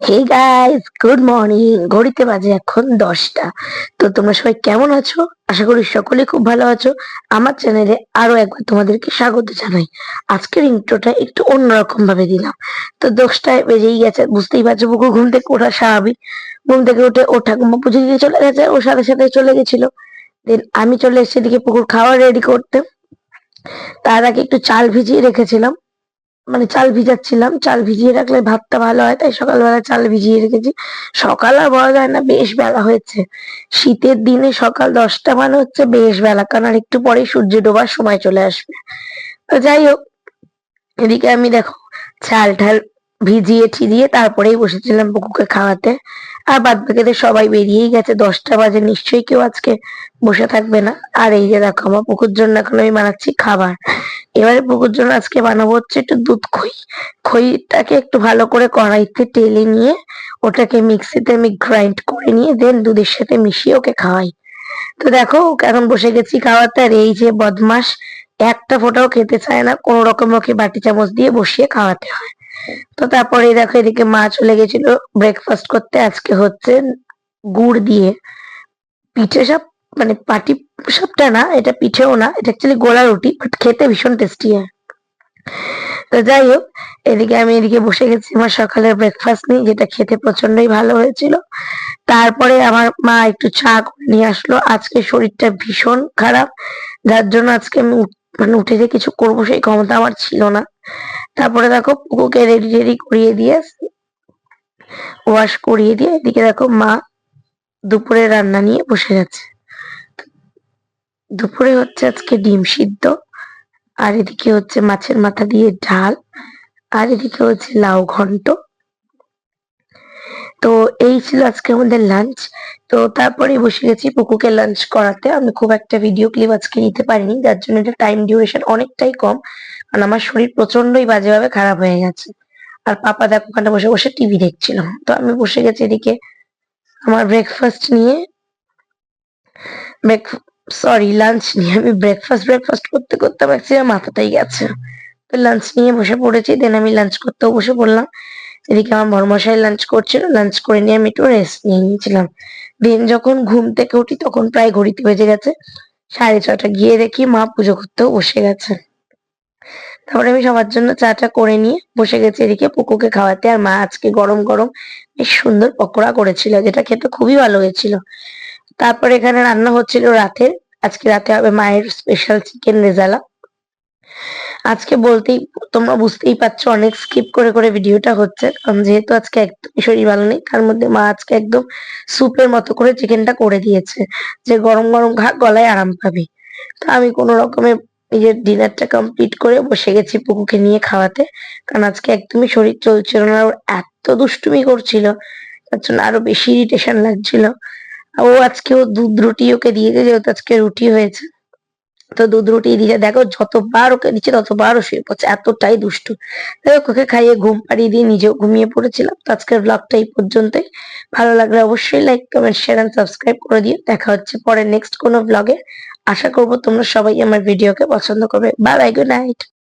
Hey guys good morning ঘড়িতে বাজে এখন দশটা। তো তোমরা সবাই কেমন আছো? আশা করি সকলে খুব ভালো আছো। আমার চ্যানেলে আরও একবার তোমাদেরকে স্বাগত জানাই। আজকের ইন্ট্রোটা একটু অন্যরকম ভাবে দিলাম। তো দশটায় বেজেই গেছে, বুঝতেই পারছ বুকু ঘুম থেকে ওঠা স্বাভাবিক। ঘুম থেকে উঠে ও ঠাকুমা পুজো দিয়ে চলে গেছে ওর সাথে সাথে চলে গেছিল। দেন আমি চলে এসেছি এদিকে পুকুর খাওয়া রেডি করতে। তার আগে একটু চাল ভিজিয়ে রেখেছিলাম। মানে চাল ভিজাচ্ছিলাম। চাল ভিজিয়ে রাখলে ভাতটা ভালো হয়, তাই সকালবেলা চাল ভিজিয়ে রেখেছি। সকাল আর বলা যায় না, বেশ বেলা হয়েছে। শীতের দিনে সকাল দশটা মানে হচ্ছে বেশ বেলা, কারণ আর একটু পরে সূর্য ডোবার সময় চলে আসবে। তো যাই হোক, এদিকে আমি দেখো, চাল ঠাল ভিজিয়ে ঠিজিয়ে তারপরেই বসেছিলাম বুকুকে খাওয়াতে। আর বাদ বাকিদের সবাই বেরিয়েই গেছে, দশটা বাজে, নিশ্চয়ই কেউ আজকে বসে থাকবে না। আর এই যে দেখো, আমার পুকুর জন্য এখন আমি বানাচ্ছি খাবার। এবারে পুকুর জন্য আজকে বানাবো হচ্ছে একটু দুধ খই। খইটাকে একটু ভালো করে কড়াইতে টেলে নিয়ে ওটাকে মিক্সিতে আমি গ্রাইন্ড করে নিয়ে দেন দুধের সাথে মিশিয়ে ওকে খাওয়াই। তো দেখো এখন বসে গেছি খাওয়াতে আর এই যে বদমাস একটা ফোঁটাও খেতে চায় না, কোনো রকম ওকে বাটি চামচ দিয়ে বসিয়ে খাওয়াতে হয়। তো তারপরে দেখো, এদিকে মা চলে গেছিল ব্রেকফাস্ট করতে, আজকে হচ্ছে গুড় দিয়ে। পিঠে সব মানে পাটি সাপটা না, এটা পিঠেও না, এটা অ্যাকচুয়ালি গোলা রুটি বাট খেতে ভীষণ টেস্টি হয়। তো যাই হোক, এদিকে আমি এদিকে বসে গেছি, আমার সকালের ব্রেকফাস্ট নিয়ে, যেটা খেতে প্রচন্ডই ভালো হয়েছিল। তারপরে আমার মা একটু চা করে নিয়ে আসলো। আজকে শরীরটা ভীষণ খারাপ, যার জন্য আজকে আমি মানে উঠে যে কিছু করব সেই ক্ষমতা আমার ছিল না। তারপরে দেখো পুকুকে রেডি রেডি করিয়ে দিয়ে ওয়াশ করিয়ে দিয়ে, এদিকে দেখো মা দুপুরে রান্না নিয়ে বসে গেছে। দুপুরে হচ্ছে আজকে ডিম সিদ্ধ, আর এদিকে হচ্ছে মাছের মাথা দিয়ে ডাল, আর এদিকে হচ্ছে লাউ ঘন্ট। তো এই ছিল আজকে আমাদের লাঞ্চ তো তারপরে বসে গেছি পুকুকে লাঞ্চ করাতে। আমি খুব একটা ভিডিও ক্লিপ আজকে নিতে পারিনি, যার জন্য এটা টাইম ডিউরেশন অনেকটাই কম। কারণ আমার শরীর প্রচন্ডই বাজেভাবে খারাপ হয়ে গেছে। আর পাপা দেখো ওখানে বসে বসে টিভি দেখছিল। তো আমি বসে গেছি এদিকে আমার ব্রেকফাস্ট নিয়ে। সরি লাঞ্চ নিয়ে। আমি ব্রেকফাস্ট ব্রেকফাস্ট করতে করতে ম্যাক্সিমাম মাথাটাই গেছে। তো লাঞ্চ নিয়ে বসে পড়েছি দেন আমি লাঞ্চ করতেও বসে পড়লাম। এদিকে আমার বড়মশাই লাঞ্চ করছিল। লাঞ্চ করে নিয়ে আমি একটু রেস্ট নিয়ে নিয়েছিলাম। দেন যখন ঘুম থেকে উঠি, তখন প্রায় ঘড়িতে বেজে গেছে। সাড়ে ছটা গিয়ে দেখি মা পুজো করতেও বসে গেছে। তারপরে আমি সবার জন্য চাটা করে নিয়ে বসে গেছি এদিকে পুকুকে খাওয়াতে। আর মা আজকে গরম গরম বেশ সুন্দর পকোড়া করেছিল, যেটা খেতে খুবই ভালো হয়েছিল। তারপরে এখানে রান্না হচ্ছিল রাতে আজকে রাতে হবে মায়ের স্পেশাল চিকেন রেজালা। আজকে বলতেই, তোমরা বুঝতেই পারছ অনেক স্কিপ করে করে ভিডিওটা হচ্ছে। কারণ যেহেতু আজকে একদমই শরীর ভালো নেই, তার মধ্যে মা আজকে একদম স্যুপের মতো করে চিকেনটা করে দিয়েছে, যে গরম গরম ঘা গলায় আরাম পাবে। তো আমি কোনো রকমে নিজের ডিনারটা কমপ্লিট করে বসে গেছি পুকুকে নিয়ে খাওয়াতে। কারণ আজকে একদমই শরীর চলছিল না আর ও এত দুষ্টুমি করছিল, তার জন্য আরও বেশি ইরিটেশন লাগছিল। ও আজকে ও দুধ রুটি ওকে দিয়েছে যেহেতু আজকে রুটি হয়েছে। তো দুধ রুটি দিয়ে দেখো, যতবার ওকে দিচ্ছে, ততবার ও শুয়ে পড়ছে। এতটাই দুষ্টু। দেখো ওকে খাইয়ে ঘুম পাড়িয়ে দিয়ে নিজেও ঘুমিয়ে পড়েছিলাম। তো আজকের ব্লগটা এই পর্যন্তই। ভালো লাগলে অবশ্যই like comment share and subscribe করে দিও। দেখা হচ্ছে পরে নেক্সট কোনো ব্লগে আশা করব তোমরা সবাই আমার ভিডিওকে পছন্দ করবে। Bye bye good night